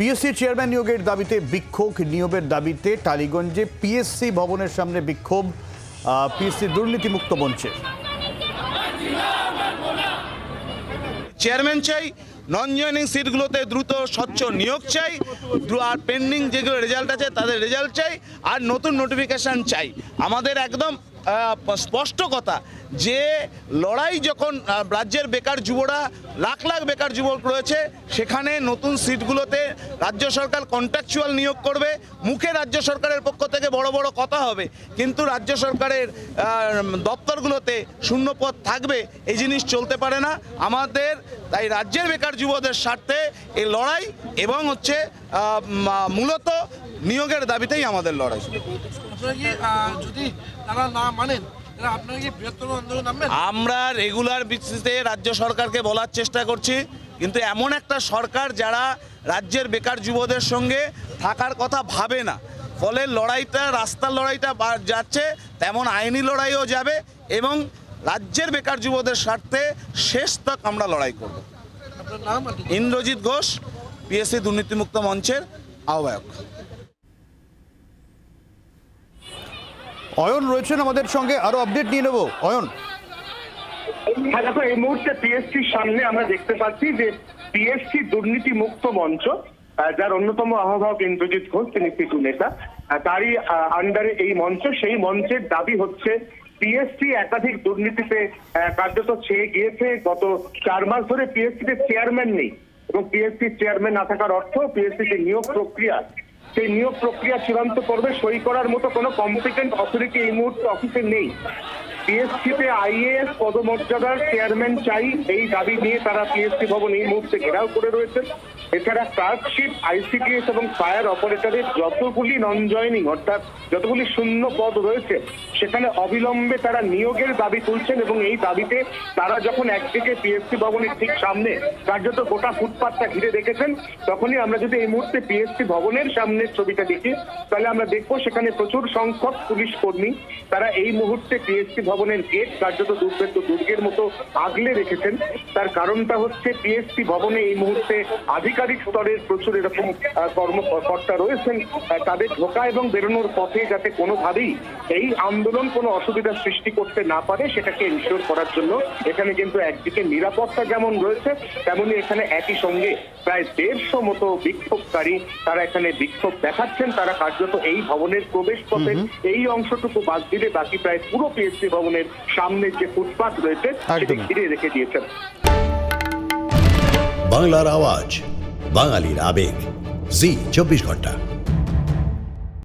PSC chairman নিয়োগের দাবিতে বিক্ষোভ। নিয়োগের দাবিতে টালিগঞ্জে পিএসসি ভবনের সামনে বিক্ষোভ পিএসসি দুর্নীতিমুক্ত মঞ্চের চেয়ারম্যান চাই নন জয়নিং সিটগুলোতে দ্রুত স্বচ্ছ নিয়োগ চাই আর পেন্ডিং যেগুলো রেজাল্ট আছে, তাদের রেজাল্ট চাই, আর নতুন নোটিফিকেশান চাই। আমাদের একদম স্পষ্ট কথা যে লড়াই যখন রাজ্যের বেকার যুবরা, লাখ লাখ বেকার যুবক রয়েছে, সেখানে নতুন সিটগুলোতে রাজ্য সরকার কন্ট্রাকচুয়াল নিয়োগ করবে, মুখে রাজ্য সরকারের পক্ষ থেকে বড় বড় কথা হবে, কিন্তু রাজ্য সরকারের দপ্তরগুলোতে শূন্যপদ থাকবে, এই জিনিস চলতে পারে না। আমাদের, তাই রাজ্যের বেকার যুবদের স্বার্থে এই লড়াই এবং হচ্ছে মূলত নিয়োগের দাবিতেই আমাদের লড়াই যদি তারা না মানেন আমরা রেগুলার ভিত্তিতে রাজ্য সরকারকে বলার চেষ্টা করছি কিন্তু এমন একটা সরকার যারা রাজ্যের বেকার যুবদের সঙ্গে থাকার কথা ভাবে না ফলে লড়াইটা রাস্তার লড়াইটা যাচ্ছে তেমন আইনি লড়াইও যাবে এবং রাজ্যের বেকার যুবদের স্বার্থে শেষ তক আমরা লড়াই করব। ইন্দ্রজিৎ ঘোষ পিএসসি দুর্নীতিমুক্ত মঞ্চের আহ্বায়ক। অয়ন রয়েছেন আমাদের সঙ্গে, আরও আপডেট নিয়ে নেব। অয়ন। হ্যাঁ দেখো, এই মুহূর্তে পিএসসির সামনে আমরা দেখতে পাচ্ছি যে পিএসসি দুর্নীতি মুক্ত মঞ্চ যার অন্যতম আহ্বায়ক ইন্দ্রজিৎ ঘোষ, তিনি সিটু নেতা। তারই আন্ডারে এই মঞ্চ, সেই মঞ্চের দাবি হচ্ছে পিএসসি একাধিক দুর্নীতিতে কার্যত ছেয়ে গিয়েছে। গত চার মাস ধরে পিএসসিতে চেয়ারম্যান নেই। এবং পিএসসি চেয়ারম্যান না থাকার অর্থ পিএসসি যে নিয়োগ প্রক্রিয়া সেই নিয়োগ প্রক্রিয়া চূড়ান্ত করবে, সই করার মতো কোনো কম্পিটেন্ট অথরিটি এই মুহূর্তে অফিসে নেই। পিএসসিতে আইএএস পদমর্যাদার চেয়ারম্যান চাই, এই দাবি নিয়ে তারা পিএসসি ভবন এই মুহূর্তে ঘেরাও করে রয়েছেন এছাড়া ক্লার্কশিপ, আইসিডিএস এবং ফায়ার অপারেটরের যতগুলি নন জয়নিং অর্থাৎ যতগুলি শূন্য পদ রয়েছে, সেখানে অবিলম্বে তারা নিয়োগের দাবি তুলছেন এবং এই দাবিতে তারা যখন একদিকে পিএসসি ভবনের ঠিক সামনে কার্যত গোটা ফুটপাথটা ঘিরে রেখেছেন, তখনই আমরা যদি এই মুহূর্তে পিএসসি ভবনের সামনের ছবিটা দেখি তাহলে আমরা দেখব সেখানে প্রচুর সংখ্যক পুলিশ কর্মী। তারা এই মুহূর্তে পিএসসি ভবনের গেট কার্যত দুর্ভেদ্য দুর্গের মতো আগলে রেখেছেন। তার কারণটা হচ্ছে পিএসসি ভবনে এই মুহূর্তে আধিকারিক স্তরের প্রচুর এরকম কর্মকর্তা রয়েছেন। তাদের ঢোকা এবং বেরোনোর পথে যাতে কোনোভাবেই এই আন্দোলন কোনো অসুবিধার সৃষ্টি করতে না পারে সেটাকে ইনশিওর করার জন্য এখানে কিন্তু একদিকে নিরাপত্তা যেমন রয়েছে তেমনি এখানে একই সঙ্গে প্রায় দেড়শো মতো বিক্ষোভকারী তারা এখানে বিক্ষোভ দেখাচ্ছেন। তারা কার্যত এই ভবনের প্রবেশ পথে এই অংশটুকু বাদ দিলে বাকি প্রায় পুরো পিএসসি ভবনের সামনের যে ফুটপাথ রয়েছে সেটি ঘিরে রেখে দিয়েছেন। বাংলার আওয়াজ বাঙালির আবেগ। জি চব্বিশ ঘণ্টা।